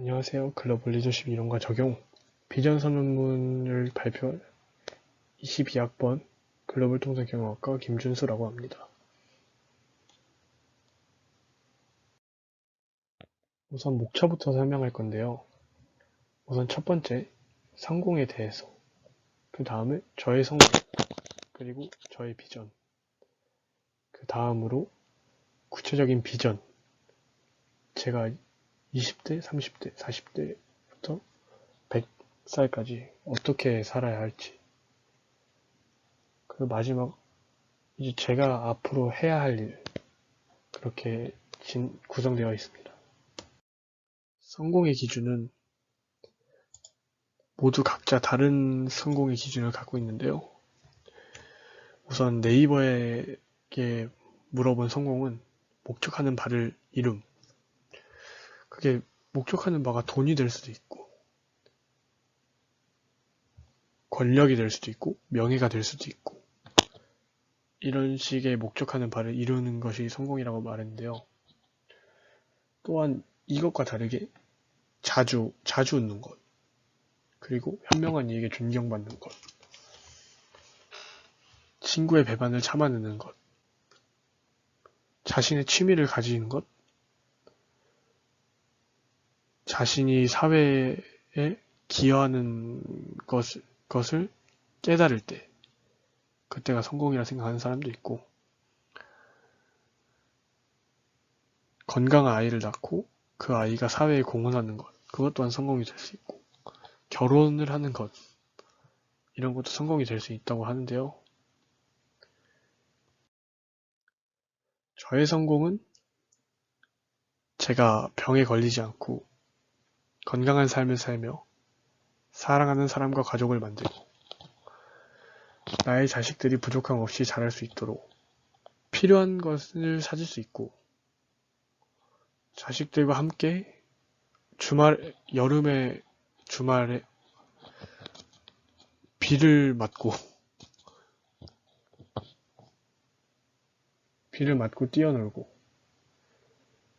안녕하세요. 글로벌 리더십 이론과 적용 비전 선언문을 발표할 22학번 글로벌 통상 경영학과 김준수라고 합니다. 우선 목차부터 설명할 건데요. 우선 첫 번째, 성공에 대해서. 그 다음에 저의 성공, 그리고 저의 비전. 그 다음으로 구체적인 비전. 제가 20대, 30대, 40대부터 100살까지 어떻게 살아야 할지. 그 마지막, 이제 제가 앞으로 해야 할 일. 그렇게 진, 구성되어 있습니다. 성공의 기준은 모두 각자 다른 성공의 기준을 갖고 있는데요. 우선 네이버에게 물어본 성공은 목적하는 바를 이룸. 그게 목적하는 바가 돈이 될 수도 있고, 권력이 될 수도 있고, 명예가 될 수도 있고, 이런 식의 목적하는 바를 이루는 것이 성공이라고 말했는데요. 또한 이것과 다르게 자주, 자주 웃는 것, 그리고 현명한 이에게 존경받는 것, 친구의 배반을 참아내는 것, 자신의 취미를 가지는 것, 자신이 사회에 기여하는 것을, 것을 깨달을 때, 그때가 성공이라 생각하는 사람도 있고, 건강한 아이를 낳고 그 아이가 사회에 공헌하는 것, 그것 또한 성공이 될 수 있고, 결혼을 하는 것, 이런 것도 성공이 될 수 있다고 하는데요. 저의 성공은 제가 병에 걸리지 않고 건강한 삶을 살며 사랑하는 사람과 가족을 만들고 나의 자식들이 부족함 없이 자랄 수 있도록 필요한 것을 사줄 수 있고 자식들과 함께 주말 여름에 주말에 비를 맞고 비를 맞고 뛰어놀고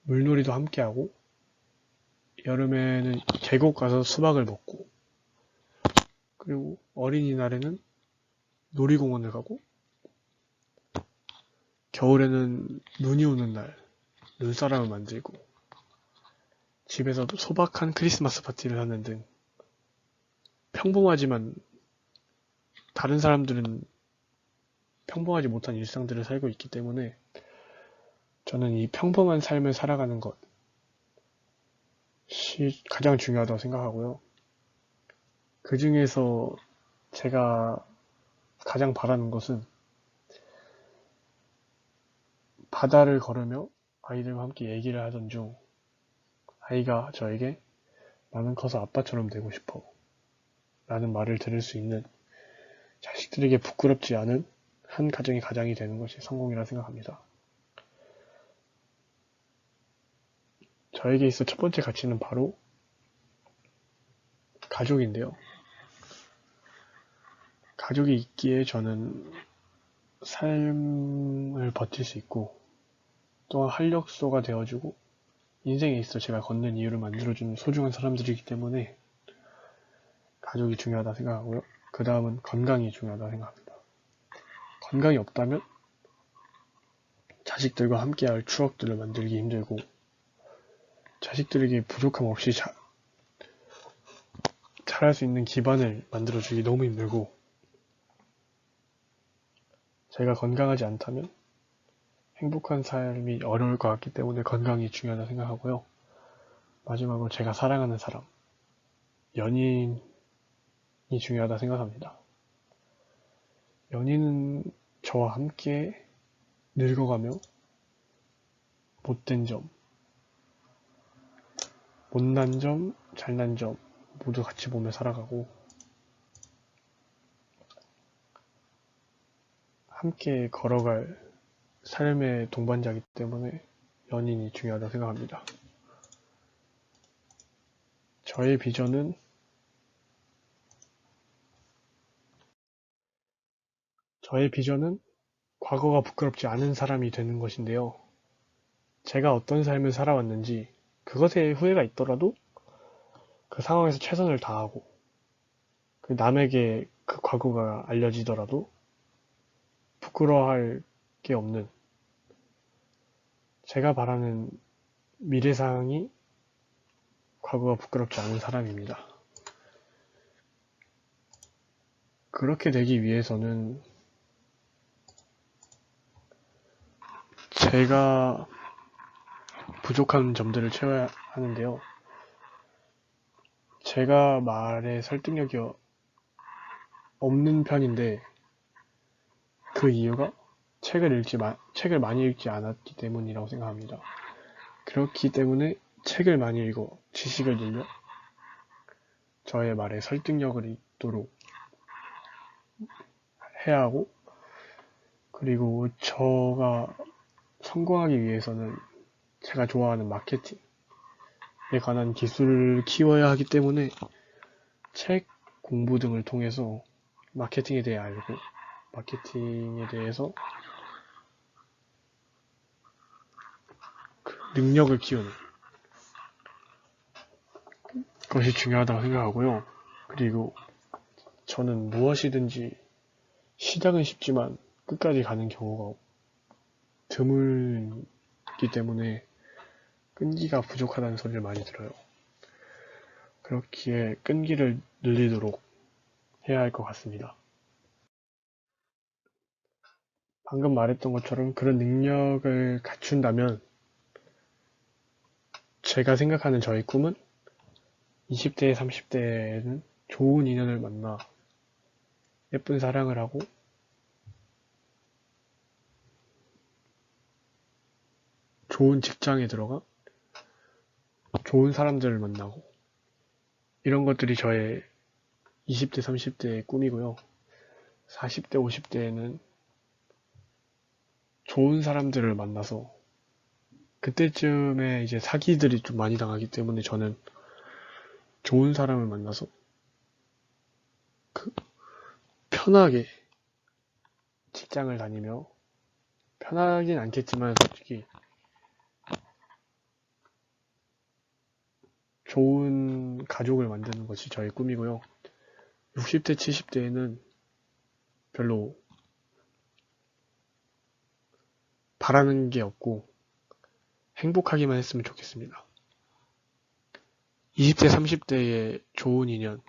물놀이도 함께하고 여름에는 계곡 가서 수박을 먹고 그리고 어린이날에는 놀이공원을 가고 겨울에는 눈이 오는 날 눈사람을 만들고 집에서도 소박한 크리스마스 파티를 하는 등 평범하지만 다른 사람들은 평범하지 못한 일상들을 살고 있기 때문에 저는 이 평범한 삶을 살아가는 것 이 가장 중요하다고 생각하고요. 그 중에서 제가 가장 바라는 것은 바다를 걸으며 아이들과 함께 얘기를 하던 중 아이가 저에게 나는 커서 아빠처럼 되고 싶어 라는 말을 들을 수 있는 자식들에게 부끄럽지 않은 한 가정의 가장이 되는 것이 성공이라 생각합니다. 저에게 있어 첫 번째 가치는 바로 가족인데요. 가족이 있기에 저는 삶을 버틸 수 있고 또한 활력소가 되어주고 인생에 있어 제가 걷는 이유를 만들어주는 소중한 사람들이기 때문에 가족이 중요하다 생각하고요. 그 다음은 건강이 중요하다 생각합니다. 건강이 없다면 자식들과 함께할 추억들을 만들기 힘들고 자식들에게 부족함 없이 자, 잘할 수 있는 기반을 만들어주기 너무 힘들고 제가 건강하지 않다면 행복한 삶이 어려울 것 같기 때문에 건강이 중요하다 생각하고요. 마지막으로 제가 사랑하는 사람, 연인이 중요하다 생각합니다. 연인은 저와 함께 늙어가며 못된 점, 못난 점, 잘난 점 모두 같이 보며 살아가고 함께 걸어갈 삶의 동반자이기 때문에 연인이 중요하다 생각합니다. 저의 비전은 저의 비전은 과거가 부끄럽지 않은 사람이 되는 것인데요. 제가 어떤 삶을 살아왔는지 그것에 후회가 있더라도 그 상황에서 최선을 다하고 그 남에게 그 과거가 알려지더라도 부끄러워할 게 없는 제가 바라는 미래상이 과거가 부끄럽지 않은 사람입니다. 그렇게 되기 위해서는 제가 부족한 점들을 채워야 하는데요. 제가 말에 설득력이 어- 없는 편인데 그 이유가 책을 읽지 마, 책을 많이 읽지 않았기 때문이라고 생각합니다. 그렇기 때문에 책을 많이 읽어 지식을 늘려 저의 말에 설득력을 있도록 해야 하고 그리고 저가 성공하기 위해서는 제가 좋아하는 마케팅에 관한 기술을 키워야 하기 때문에 책 공부 등을 통해서 마케팅에 대해 알고 마케팅에 대해서 그 능력을 키우는 것이 중요하다고 생각하고요. 그리고 저는 무엇이든지 시작은 쉽지만 끝까지 가는 경우가 드물기 때문에 끈기가 부족하다는 소리를 많이 들어요. 그렇기에 끈기를 늘리도록 해야 할 것 같습니다. 방금 말했던 것처럼 그런 능력을 갖춘다면 제가 생각하는 저의 꿈은 20대, 30대에는 좋은 인연을 만나 예쁜 사랑을 하고 좋은 직장에 들어가 좋은 사람들을 만나고 이런 것들이 저의 20대, 30대의 꿈이고요. 40대, 50대에는 좋은 사람들을 만나서 그때쯤에 이제 사기들이 좀 많이 당하기 때문에 저는 좋은 사람을 만나서 그 편하게 직장을 다니며 편하긴 않겠지만 솔직히 좋은 가족을 만드는 것이 저의 꿈이고요. 60대, 70대에는 별로 바라는 게 없고 행복하기만 했으면 좋겠습니다. 20대, 30대에 좋은 인연,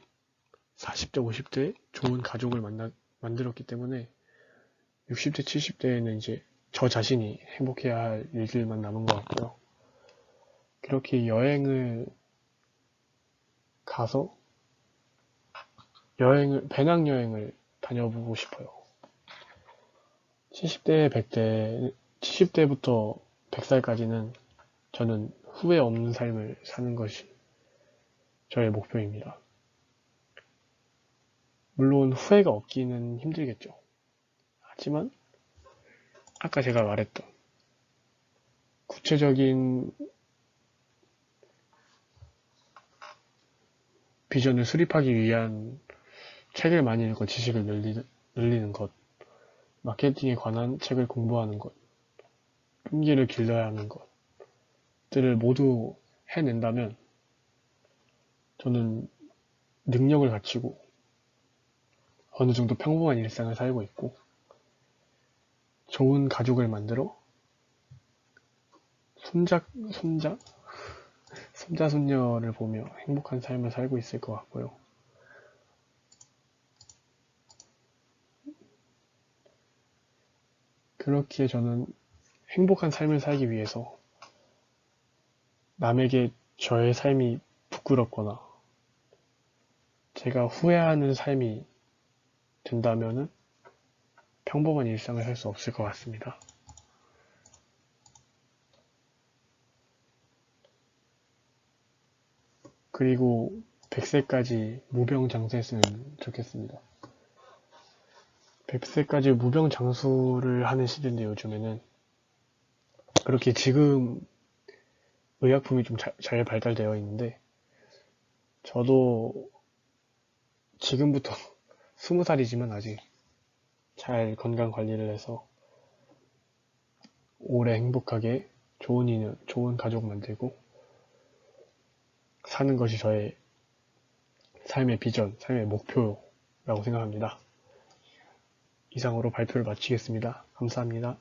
40대, 50대에 좋은 가족을 만나, 만들었기 때문에 60대, 70대에는 이제 저 자신이 행복해야 할 일들만 남은 것 같고요. 그렇게 여행을 가서 여행을, 배낭여행을 다녀보고 싶어요. 70대, 100대, 70대부터 100살까지는 저는 후회 없는 삶을 사는 것이 저의 목표입니다. 물론 후회가 없기는 힘들겠죠. 하지만 아까 제가 말했던 구체적인 비전을 수립하기 위한 책을 많이 읽고 지식을 늘리, 늘리는 것, 마케팅에 관한 책을 공부하는 것, 끈기를 길러야 하는 것들을 모두 해낸다면 저는 능력을 갖추고 어느 정도 평범한 일상을 살고 있고 좋은 가족을 만들어 손자, 손자? 손자, 손녀를 보며 행복한 삶을 살고 있을 것 같고요. 그렇기에 저는 행복한 삶을 살기 위해서 남에게 저의 삶이 부끄럽거나 제가 후회하는 삶이 된다면은 평범한 일상을 살 수 없을 것 같습니다. 그리고 100세까지 무병장수했으면 좋겠습니다. 100세까지 무병장수를 하는 시대인데 요즘에는 그렇게 지금 의약품이 좀 잘 발달되어 있는데 저도 지금부터 20살이지만 아직 잘 건강 관리를 해서 오래 행복하게 좋은 인연, 좋은 가족 만들고 사는 것이 저의 삶의 비전, 삶의 목표라고 생각합니다. 이상으로 발표를 마치겠습니다. 감사합니다.